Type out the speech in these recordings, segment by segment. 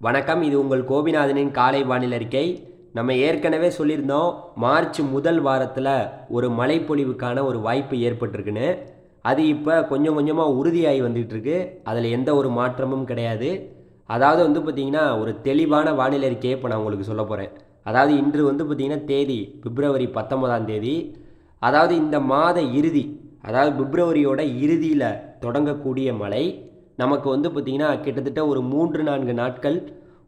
வணக்கம் இது உங்கள் கோபிநாதனின் காலை வானிலை அறிக்கை. நம்ம ஏற்கனவே சொல்லியிருந்தோம் மார்ச் முதல் வாரத்தில் ஒரு மழைப்பொழிவுக்கான ஒரு வாய்ப்பு ஏற்பட்டிருக்குன்னு. அது இப்போ கொஞ்சம் கொஞ்சமாக உறுதியாகி வந்துகிட்ருக்கு. அதில் எந்த ஒரு மாற்றமும் கிடையாது. அதாவது வந்து பார்த்திங்கன்னா ஒரு தெளிவான வானிலை அறிக்கையை இப்போ நான் உங்களுக்கு சொல்ல போகிறேன் அதாவது இன்று வந்து பார்த்திங்கன்னா தேதி பிப்ரவரி பத்தொன்பதாம் தேதி. அதாவது இந்த மாத இறுதி அதாவது பிப்ரவரியோட இறுதியில் தொடங்கக்கூடிய மழை. நமக்கு வந்து பார்த்திங்கன்னா கிட்டத்தட்ட ஒரு மூன்று நான்கு நாட்கள்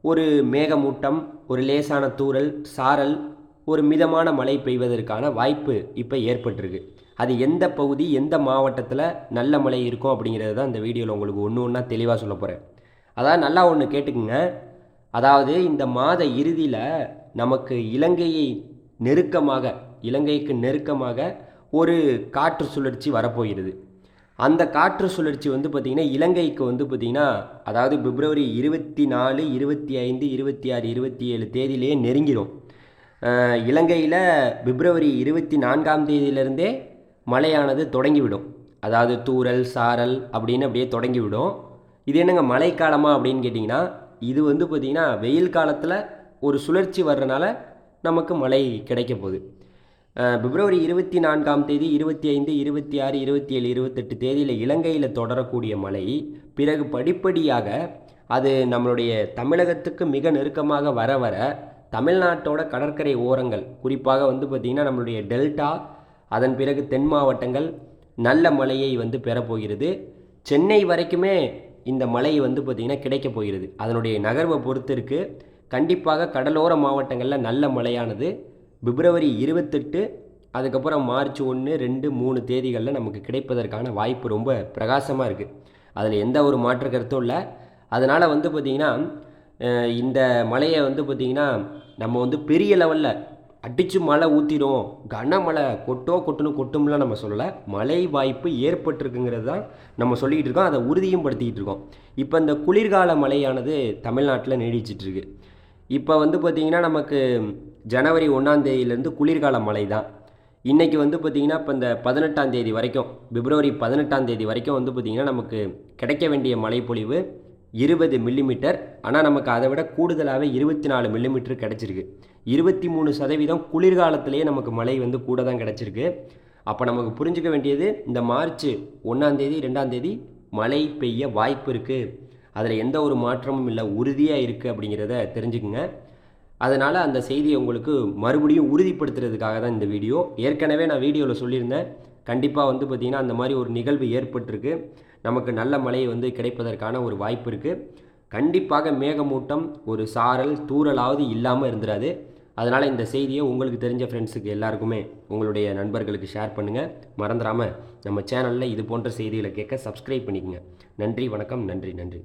ஒரு மேகமூட்டம் ஒரு லேசான தூறல் சாரல் ஒரு மிதமான மழை பெய்வதற்கான வாய்ப்பு இப்போ ஏற்பட்டிருக்கு. அது எந்த பகுதி எந்த மாவட்டத்தில் நல்ல மழை இருக்கும் அப்படிங்கிறது தான் இந்த வீடியோவில் உங்களுக்கு ஒன்று ஒன்றா தெளிவாக சொல்ல போகிறேன் அதாவது நல்லா ஒன்று கேட்டுக்குங்க. அதாவது இந்த மாத இறுதியில் நமக்கு இலங்கையை நெருக்கமாக இலங்கைக்கு நெருக்கமாக ஒரு காற்று சுழற்சி வரப்போகிறது. அந்த காற்று சுழற்சி வந்து பார்த்திங்கன்னா இலங்கைக்கு வந்து பார்த்திங்கன்னா அதாவது பிப்ரவரி இருபத்தி நாலு இருபத்தி ஐந்து இருபத்தி ஆறு இருபத்தி ஏழு தேதியிலேயே நெருங்கிடும் இலங்கையில் பிப்ரவரி இருபத்தி நான்காம் தேதியிலேருந்தே மழையானது தொடங்கிவிடும். அதாவது தூரல் சாரல் அப்படின்னு அப்படியே தொடங்கிவிடும். இது என்னங்க மழைக்காலமா அப்படின்னு கேட்டிங்கன்னா இது வந்து பார்த்திங்கன்னா வெயில் காலத்தில் ஒரு சுழற்சி வர்றனால நமக்கு மழை கிடைக்க போகுது. பிப்ரவரி இருபத்தி நான்காம் தேதி இருபத்தி ஐந்து இருபத்தி ஆறு இருபத்தி ஏழு இருபத்தெட்டு தேதியில் இலங்கையில் தொடரக்கூடிய மழை பிறகு படிப்படியாக அது நம்மளுடைய தமிழகத்துக்கு மிக நெருக்கமாக வர வர தமிழ்நாட்டோட கடற்கரை ஓரங்கள் குறிப்பாக வந்து பார்த்திங்கன்னா நம்மளுடைய டெல்டா அதன் பிறகு தென் மாவட்டங்கள் நல்ல மழையை வந்து பெறப்போகிறது சென்னை வரைக்குமே இந்த மழை வந்து பார்த்திங்கன்னா கிடைக்க போகிறது. அதனுடைய நகர்வை பொறுத்து இருக்குது கண்டிப்பாக கடலோர மாவட்டங்களில் நல்ல மழையானது. பிப்ரவரி இருபத்தெட்டு அதுக்கப்புறம் மார்ச் ஒன்று ரெண்டு மூணு தேதிகளில் நமக்கு கிடைப்பதற்கான வாய்ப்பு ரொம்ப பிரகாசமாக இருக்குது அதில் எந்த ஒரு மாற்று கருத்தும் இல்லை. அதனால் வந்து பார்த்திங்கன்னா இந்த மழையை வந்து பார்த்திங்கன்னா நம்ம வந்து பெரிய லெவலில் அடித்து மழை ஊற்றிடும் கனமழை கொட்டோ கொட்டணும் கொட்டும்லாம் நம்ம சொல்லலை. மழை வாய்ப்பு ஏற்பட்டிருக்குங்கிறது தான் நம்ம சொல்லிக்கிட்டு இருக்கோம். அதை உறுதியும் படுத்திக்கிட்டு இருக்கோம். இப்போ இந்த குளிர்கால மழையானது தமிழ்நாட்டில் நீடிச்சிட்ருக்கு இப்போ வந்து பார்த்திங்கன்னா நமக்கு ஜனவரி ஒன்றாம் தேதியிலேருந்து குளிர்கால மழை தான் இன்றைக்கி வந்து பார்த்திங்கன்னா இப்போ இந்த பதினெட்டாம் தேதி வரைக்கும் பிப்ரவரி பதினெட்டாம் தேதி வரைக்கும் வந்து பார்த்திங்கன்னா நமக்கு கிடைக்க வேண்டிய மழைப்பொழிவு இருபது மில்லிமீட்டர். ஆனால் நமக்கு அதை விட கூடுதலாகவே இருபத்தி நாலு மில்லிமீட்டர் கிடச்சிருக்கு. இருபத்தி மூணு சதவீதம் குளிர்காலத்திலேயே நமக்கு மழை வந்து கூட தான் கிடச்சிருக்கு. அப்போ நமக்கு புரிஞ்சுக்க வேண்டியது இந்த மார்ச் ஒன்றாந்தேதி ரெண்டாந்தேதி மழை பெய்ய வாய்ப்பு இருக்குது அதில் எந்த ஒரு மாற்றமும் இல்லை உறுதியாக இருக்குது அப்படிங்கிறத தெரிஞ்சுக்குங்க. அதனால் அந்த செய்தியை உங்களுக்கு மறுபடியும் உறுதிப்படுத்துறதுக்காக தான் இந்த வீடியோ. ஏற்கனவே நான் வீடியோவில் சொல்லியிருந்தேன். கண்டிப்பாக வந்து பார்த்திங்கன்னா அந்த மாதிரி ஒரு நிகழ்வு ஏற்பட்டிருக்கு. நமக்கு நல்ல மழை வந்து கிடைப்பதற்கான ஒரு வாய்ப்பு இருக்குது கண்டிப்பாக மேகமூட்டம் ஒரு சாரல் தூறலாவது இல்லாமல் இருந்துராது. அதனால் இந்த செய்தியை உங்களுக்கு தெரிஞ்ச ஃப்ரெண்ட்ஸுக்கு எல்லாருக்குமே உங்களுடைய நண்பர்களுக்கு ஷேர் பண்ணுங்கள் மறந்துடாமல் நம்ம சேனலில் இது போன்ற செய்திகளை கேட்க சப்ஸ்கிரைப் பண்ணிக்கங்க. நன்றி வணக்கம் நன்றி நன்றி.